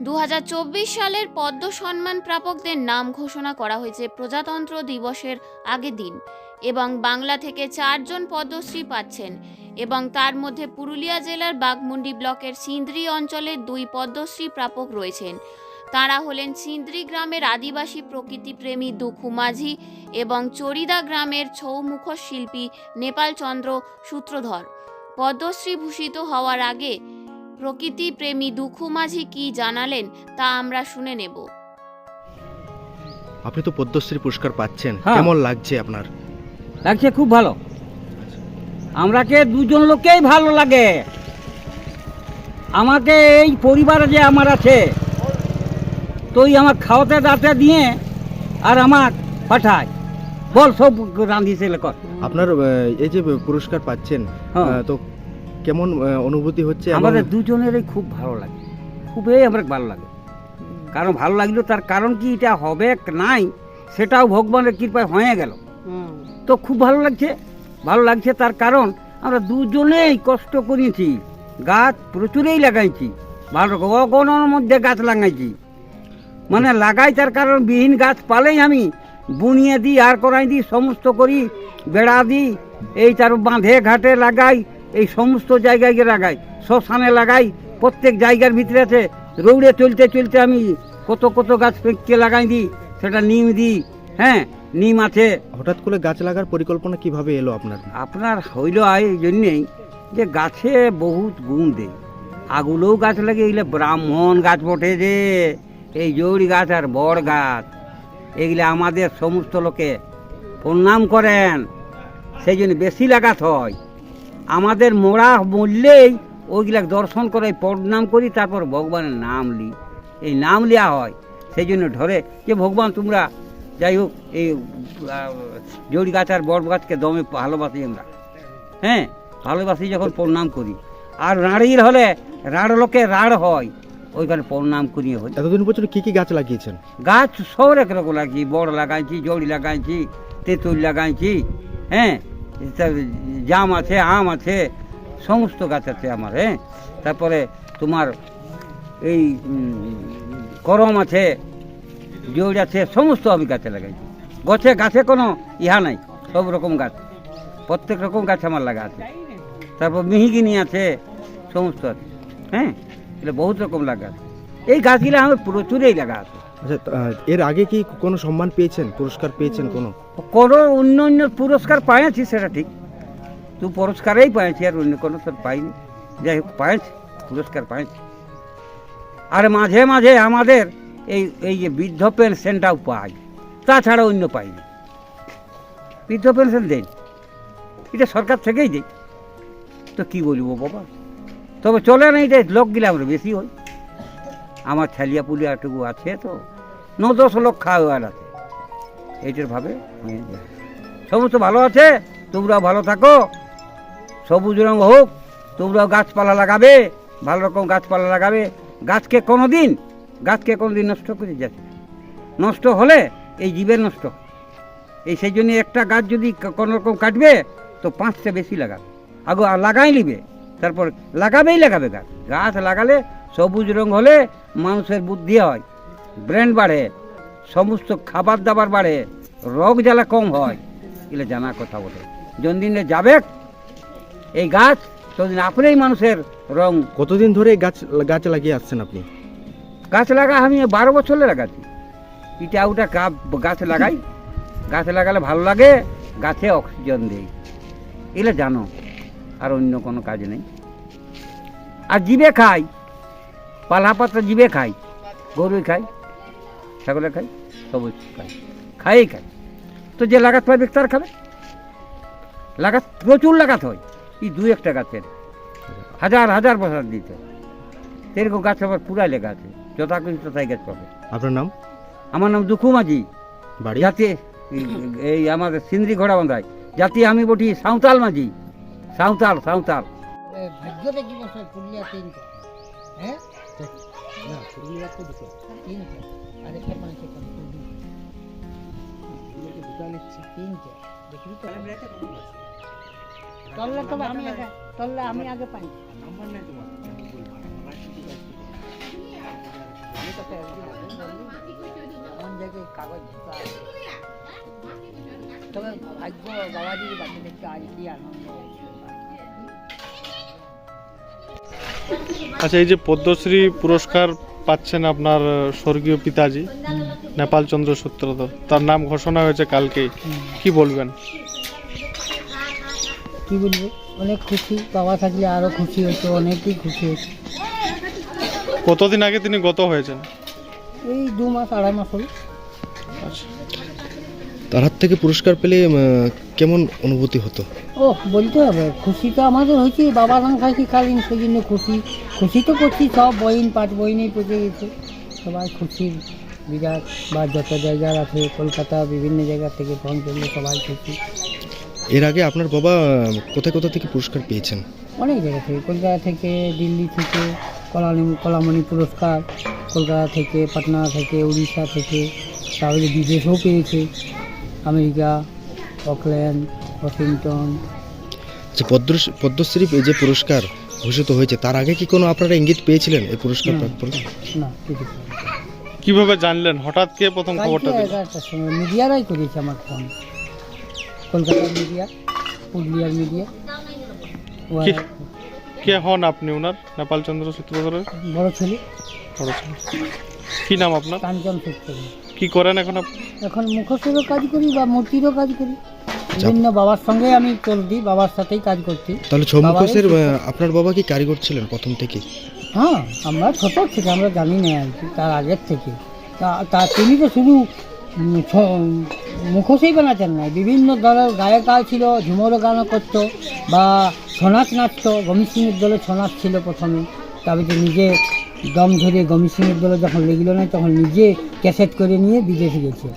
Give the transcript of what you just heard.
দু হাজার চব্বিশ সালের পদ্ম সম্মান প্রাপকদের নাম ঘোষণা করা হয়েছে প্রজাতন্ত্র দিবসের আগের দিন এবং বাংলা থেকে চারজন পদ্মশ্রী পাচ্ছেন এবং তার মধ্যে পুরুলিয়া জেলার বাগমুন্ডি ব্লকের সিন্দ্রি অঞ্চলের দুই পদ্মশ্রী প্রাপক রয়েছেন। তাঁরা হলেন সিন্দ্রি গ্রামের আদিবাসী প্রকৃতিপ্রেমী দুখু মাঝি এবং চরিদা গ্রামের ছৌমুখ শিল্পী নেপালচন্দ্র সূত্রধর। পদ্মশ্রী ভূষিত হওয়ার আগে প্রকৃতি প্রেমী দুখু মাঝি কি জানালেন তা আমরা শুনে নেব। আপনি তো পদ্মশ্রী পুরস্কার পাচ্ছেন হ্যাঁ। কেমন লাগছে আপনার? লাগছে খুব ভালো। আমরাকে দুজন লোককেই ভালো লাগে। আমাকে এই পরিবারে যে আমার আছে তো তুই আমার খাওয়াতে দাঁতে দিয়ে আর আমার পাঠায়। বল সব রাঁধি ছেলে কর। আপনার আহ, এই যে পুরস্কার পাচ্ছেন হ্যাঁ। আহ, তো কেমন অনুভূতি হচ্ছে আমাদের দুজনেরই খুব ভালো লাগে। খুবই আমার ভালো লাগে। কারণ ভালো লাগল তার কারণ কি এটা হবে নাই সেটাও ভগবানের কৃপায় হয়ে গেল। তো খুব ভালো লাগছে ভালো লাগছে তার কারণ আমরা দুজনেই কষ্ট করেছি গাছ প্রচুরই লাগাইছি ভালো অগণর মধ্যে গাছ লাগাইছি। মানে লাগাই তার কারণ বিহীন গাছ পালেই আমি বুনিয়ে দিই আর করাই দিই সমস্ত করি বেড়া দিই এই তার বাঁধে ঘাটে লাগাই এই সমস্ত জায়গায় গিয়ে লাগাই শ্মশানে লাগাই প্রত্যেক জায়গার ভিতরে আছে। রৌড়ে চলতে চলতে আমি কত কত গাছ পেঁকে লাগাই দিই সেটা নিম দিই হ্যাঁ নিম আছে। হঠাৎ করে গাছ লাগার পরিকল্পনা কীভাবে এলো আপনার? আপনার হইল এই জন্যেই যে গাছে বহুত গুণ দেয় আগুলোও গাছ লাগে এগুলো ব্রাহ্মণ গাছ বটে যে এই জৌড়ি গাছ আর বড় গাছ এগুলো আমাদের সমস্ত লোকে প্রণাম করেন। সেই জন্য বেশি লাগাত হয়। আমাদের মোড়া মরলেই ওইগুলা দর্শন করে প্রণাম করি তারপর ভগবানের নাম লি। এই নাম লিয়া হয় সেই জন্য ধরে যে ভগবান তোমরা যাই হোক এই জড়ি গাছ আর বট গাছকে দমে ভালোবাসি আমরা। হ্যাঁ ভালোবাসি যখন প্রণাম করি। আর রাঁড়ির হলে রাড় লোকে রাড় হয় ওইখানে প্রণাম করি। হয় এতদিন পর্যন্ত কি কি গাছ লাগিয়েছেন? গাছ সব এক রকম লাগাইছি বড় লাগাইছি জড়ি লাগাইছি তেঁতুল লাগাইছি হ্যাঁ জাম আছে, আম আছে, সমস্ত গাছ আছে আমার হ্যাঁ? তারপরে তোমার এই করম আছে জড়ি আছে, সমস্ত আমি গাছে লাগাইছি গছে, গাছে কোনো ইহা নাই, সব রকম গাছ। প্রত্যেক রকম গাছ আমার লাগা আছে। তারপর মিহিগিনি আছে, সমস্ত আছে হ্যাঁ? এটা বহুত রকম লাগা আছে। এই গাছগুলো আমার প্রচুরই লাগা আছে। আচ্ছা এর আগে কি কোনো সম্মান পেয়েছেন, পুরস্কার পেয়েছেন কোনো? কোনো অন্য অন্য পুরস্কার পাইছি সেটা ঠিক। তুই পুরস্কারেই পাইছি আর অন্য কোনো সব পাইনি। যাই হোক পাইছি পুরস্কার পাইছি আর মাঝে মাঝে আমাদের এই এই যে বৃদ্ধ পেনশনটাও পাই, তাছাড়া অন্য পাইনি। বৃদ্ধ পেনশন দেয় এটা সরকার থেকেই দেয়। তো কি বলব বাবা? তবে চলে না, এটা লোকগুলো আমরা বেশি হই আমার ছালিয়া পুলিয়াটুকু আছে তো। ন দশ লোক খাওয়ার আছে এইটার ভাবে সমস্ত ভালো আছে? তোমরাও ভালো থাকো। সবুজ রঙ হোক, তোমরাও গাছপালা লাগাবে, ভালো রকম গাছপালা লাগাবে। গাছকে কোনো দিন গাছকে কোনো দিন নষ্ট করে যাচ্ছে নষ্ট হলে এই জীবের নষ্ট। এই সেই জন্য একটা গাছ যদি কোনো রকম কাটবে, তো পাঁচটা বেশি লাগাবে। আগো আর লাগাই নিবে। তারপর লাগাবেই লাগাবে গাছ গাছ লাগালে সবুজ রং হলে মানুষের বুদ্ধি হয় ব্রেন বাড়ে সমস্ত খাবার দাবার বাড়ে রোগ জ্বালা কম হয় এগুলো জানার কথা বলে যদিনে যাবে এই গাছ তদিন আপনিই মানুষের রং। কতদিন ধরে এই গাছ গাছ লাগিয়ে আসছেন আপনি? গাছ লাগা আমি বারো বছরে লাগাচ্ছি। ইটা ওটা গাছ লাগাই। গাছ লাগালে ভালো লাগে গাছে অক্সিজেন দেয় এগুলো জানো আর অন্য কোনো কাজ নেই। আর জিবে খাই। পালা পাতা জিবে খাই। গরু খাই ছাগলে খাই সবুজ খাই। খাই খাই। তো যে লাগাতে পারবে তার খাবে। লাগাত প্রচুর লাগাত হয়। এই দু একটা গাছের। হাজার হাজার বছর দিতে। হয়। সেরকম গাছ আবার পুরাই লেখা আছে। যথা কিছু তথাই গাছ পাবে। আপনার নাম? আমার নাম দুখু মাঝি বাড়ি? জাতি এই আমাদের সিন্দ্রি ঘোড়া বান্ধায়। জাতি আমি বটি সাঁওতাল মাঝি। সাঁওতাল সাঁওতাল। ভাগ্যতে কি বছর পুরুলিয়া তিনটে। হ্যাঁ না পুরুলিয়াতে দুটো। তিনটে। আর একটা পাঁচ একটা দুটো। নিচ্ছি। তিনটে। দেখবি তো। তল্লা তবে আমি আগে তল্লা আমি আগে পাই। এমন জায়গায় কাগজ ঢোকা আছে। তবে ভাগ্য বাবাজির বাকি দেখতে আজ কি আনন্দ আচ্ছা এই যে পদ্মশ্রী পুরস্কার পাচ্ছেন আপনার স্বর্গীয় পিতাজি নেপাল চন্দ্র সূত্রধর তার নাম ঘোষণা হয়েছে কালকেই। কি বলবেন? কি বলব? অনেক খুশি বাবা থাকলে আরও খুশি হতো অনেকই খুশি হতো। কতদিন আগে তিনি গত হয়েছেন? এই দু মাস আড়াই মাস হলো। আচ্ছা। তার হাত থেকে পুরস্কার পেলে কেমন অনুভূতি হতো? ও বলতে হবে খুশি তো আমাদের হয়েছে বাবা ধান খাইছি কালীন সেই জন্য খুশি। খুশি তো করছি সব বইন পাঁচ বইনেই পচে গেছে। সবাই খুশি বিরাট বা যত জায়গার আছে কলকাতা বিভিন্ন জায়গা থেকে ফোন করলে সবাই খুশি। এর আগে আপনার বাবা কোথায় কোথা থেকে পুরস্কার পেয়েছেন? অনেক জায়গা থেকে কলকাতা থেকে দিল্লি থেকে কলানি কলামণি পুরস্কার কলকাতা থেকে পাটনা থেকে উড়িষ্যা থেকে তাহলে বিদেশেও পেয়েছে। America Auckland Washington. যে পদ্মশ্রী পদ্মশ্রী এই যে পুরস্কার ঘোষিত হয়েছে তার আগে কি কোনো আপনারা ইঙ্গিত পেয়েছিলেন এই পুরস্কার না। কিছু কীভাবে জানলেন? হঠাৎ কে প্রথম খবরটা মিডিয়ারাই করেছে আমার ফোন। কলকাতার মিডিয়া পুরুলিয়ার মিডিয়া। কি- কে হন আপনি ওনার নেপাল চন্দ্র সূত্রধরের বড় ছেলে। বড় ছেলে। কি নাম আপনার? কাঞ্চন সূত্র কি করেন এখন আপনি? এখন মুখোশেরও কাজ করি বা মূর্তিরও কাজ করি। বিভিন্ন বাবার সঙ্গে আমি চলতি বাবার সাথেই কাজ করছি। তাহলে ছৌ মুখোশের আহ, আপনার বাবা কি কারিগর ছিলেন প্রথম থেকে? হ্যাঁ আমরা ছোট থেকে আমরা জানি না আর কি তার আগের থেকে। তা তা তিনি তো শুধু উম, ছ- মুখোশেই বানাতেন না। বিভিন্ন দলের গায়িকা ছিল ঝুমরও গানও করতো বা ছনাচ নাচতো। গমি সিংয়ের দলে ছনাচ ছিল প্রথমে। তারপরে নিজে দম ধরে গমি সিংয়ের দলে যখন লেগিল না তখন নিজে ক্যাসেট করে নিয়ে বিদেশে গেছে।